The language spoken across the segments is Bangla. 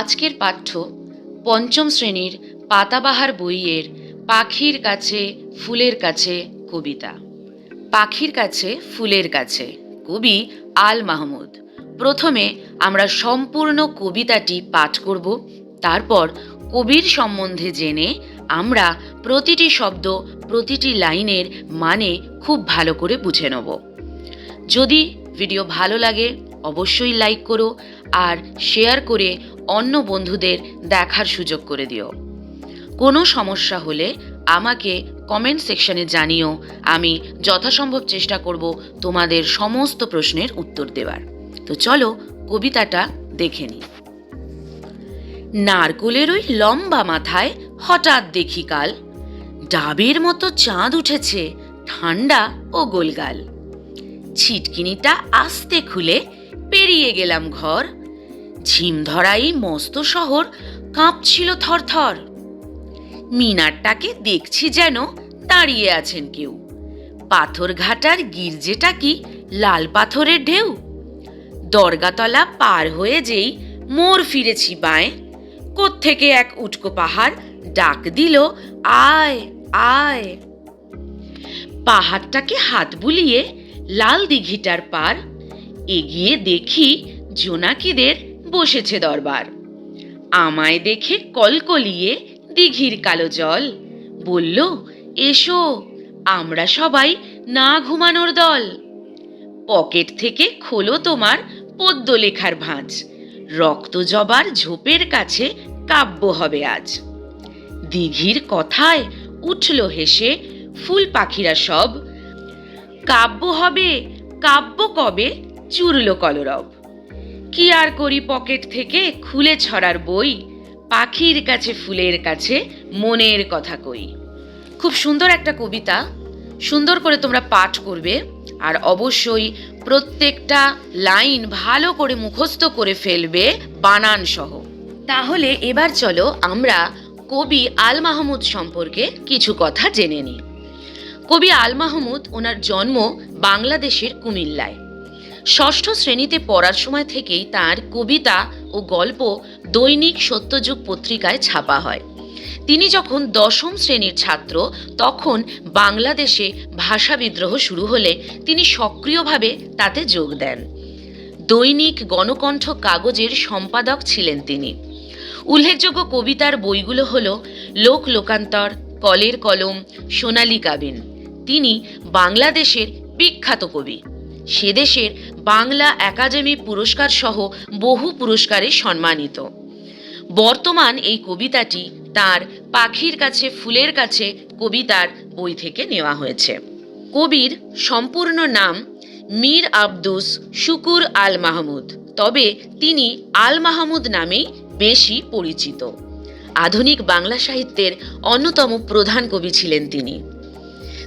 আজকের পাঠ্য পঞ্চম শ্রেণির পাতাবাহার বইয়ের পাখির কাছে, ফুলের কাছে কবিতা। পাখির কাছে, ফুলের কাছে কবি আল মাহমুদ। প্রথমে আমরা সম্পূর্ণ কবিতাটি পাঠ করব, তারপর কবির সম্বন্ধে জেনে আমরা প্রতিটি শব্দ, প্রতিটি লাইনের মানে খুব ভালো করে বুঝে নেব। যদি ভিডিও ভালো লাগে, অবশ্যই লাইক করো আর শেয়ার করে অন্য বন্ধুদের দেখার সুযোগ করে দিও। কোনো সমস্যা হলে আমাকে কমেন্ট সেকশনে জানিও। আমি যথাসম্ভব চেষ্টা করব তোমাদের সমস্ত প্রশ্নের উত্তর দেওয়ার তো চলো কবিতাটা দেখে নিই। নারকোলের ওই লম্বা মাথায় হঠাৎ দেখি কাল। ডাবের মতো চাঁদ উঠেছে, ঠান্ডা ও গোলগাল। ছিটকিনিটা আস্তে খুলে পেরিয়ে গেলাম ঘর। ঝিম ধরাই মস্ত শহর কাঁপছিল থরথর। মিনারটাকে দেখছি যেন দাঁড়িয়ে আছেন কেউ। পাথর ঘাটার গির্জেটা কি লাল পাথরের ঢেউ? দরগাতলা পার হয়ে যেই মোর ফিরেছি বাঁয়ে, কোত্থেকে এক উটকো পাহাড় ডাক দিল, আয় আয়। পাহাড়টাকে হাত বুলিয়ে লাল দিঘিটার পার এগিয়ে দেখি জোনাকিদের বসেছে দরবার। আমায় দেখে কলকলিয়ে দিঘির কালো জল। বলল, এসো, আমরা সবাই না ঘুমানোর দল। পকেট থেকে খোলো তোমার পদ্য লেখার ভাঁজ। রক্ত জবার ঝোপের কাছে কাব্য হবে আজ। দিঘির কথায় উঠল হেসে ফুল পাখিরা সব। কাব্য হবে, কাব্য কবে? চুরল কলরব। কি আর করি পকেট থেকে খুলে ছড়ার বই? পাখির কাছে, ফুলের কাছে, মনের কথা কই। খুব সুন্দর একটা কবিতা। সুন্দর করে তোমরা পাঠ করবে আর অবশ্যই প্রত্যেকটা লাইন ভালো করে মুখস্থ করে ফেলবে বানান সহ তাহলে এবার চলো আমরা কবি আল মাহমুদ সম্পর্কে কিছু কথা জেনে নিই। কবি আল মাহমুদ, ওনার জন্ম বাংলাদেশের কুমিল্লায়। ষষ্ঠ শ্রেণীতে পড়ার সময় থেকেই তার কবিতা ও গল্প দৈনিক সত্যযুগ পত্রিকায় ছাপা হয়। তিনি যখন দশম শ্রেণির ছাত্র, তখন বাংলাদেশে ভাষা বিদ্রোহ শুরু হলে তিনি সক্রিয়ভাবে তাতে যোগ দেন। দৈনিক গণকণ্ঠ কাগজের সম্পাদক ছিলেন তিনি। উল্লেখযোগ্য কবিতার বইগুলো হল লোক লোকান্তর, কলের কলম, সোনালী কাবিন। তিনি বাংলাদেশের বিখ্যাত কবি। সে দেশের বাংলা একাডেমি পুরস্কার সহ বহু পুরস্কারে সম্মানিত। বর্তমান এই কবিতাটি তার পাখির কাছে, ফুলের কাছে কবিতার বই থেকে নেওয়া হয়েছে। কবির সম্পূর্ণ নাম মীর আব্দুস শুকুর আল মাহমুদ। তবে তিনি আল মাহমুদ নামেই বেশি পরিচিত। আধুনিক বাংলা সাহিত্যের অন্যতম প্রধান কবি ছিলেন তিনি।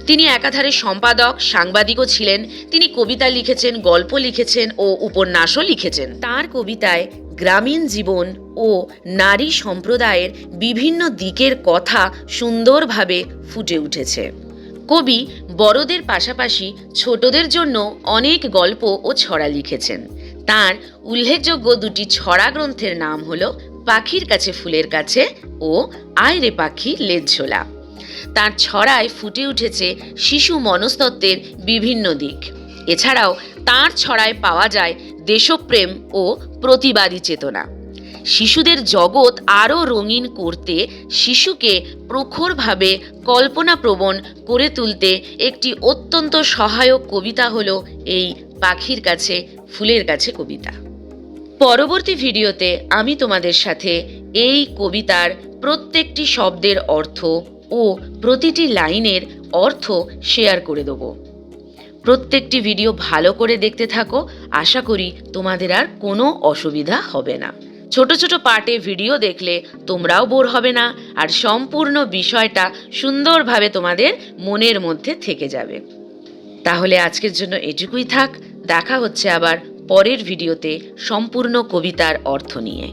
তিনি একাধারে সম্পাদক, সাংবাদিকও ছিলেন। তিনি কবিতা লিখেছেন, গল্প লিখেছেন ও উপন্যাসও লিখেছেন। তার কবিতায় গ্রামীণ জীবন ও নারী সম্প্রদায়ের বিভিন্ন দিকের কথা সুন্দরভাবে ফুটে উঠেছে। কবি বড়দের পাশাপাশি ছোটদের জন্য অনেক গল্প ও ছড়া লিখেছেন। তার উল্লেখযোগ্য দুটি ছড়া গ্রন্থের নাম হল পাখির কাছে ফুলের কাছে ও আয় রে পাখি লেজ্ঝোলা তার ছড়ায় ফুটে উঠেছে শিশু মনস্তত্ত্বের বিভিন্ন দিক। এছাড়াও তার ছড়ায় পাওয়া যায় দেশপ্রেম ও প্রতিবাদী চেতনা। শিশুদের জগৎ আরও রঙিন করতে শিশুকে প্রখরভাবে কল্পনাপ্রবণ করে তুলতে একটি অত্যন্ত সহায়ক কবিতা হল এই পাখির কাছে, ফুলের কাছে কবিতা। পরবর্তী ভিডিওতে আমি তোমাদের সাথে এই কবিতার প্রত্যেকটি শব্দের অর্থ ও প্রতিটি লাইনের অর্থ শেয়ার করে দেব। প্রত্যেকটি ভিডিও ভালো করে দেখতে থাকো। আশা করি তোমাদের আর কোনো অসুবিধা হবে না। ছোট ছোট পার্টে ভিডিও দেখলে তোমরাও বোর হবে না। আর সম্পূর্ণ বিষয়টা সুন্দরভাবে তোমাদের মনের মধ্যে থেকে যাবে। তাহলে আজকের জন্য এটুকুই থাক। দেখা হচ্ছে আবার পরের ভিডিওতে সম্পূর্ণ কবিতার অর্থ নিয়ে।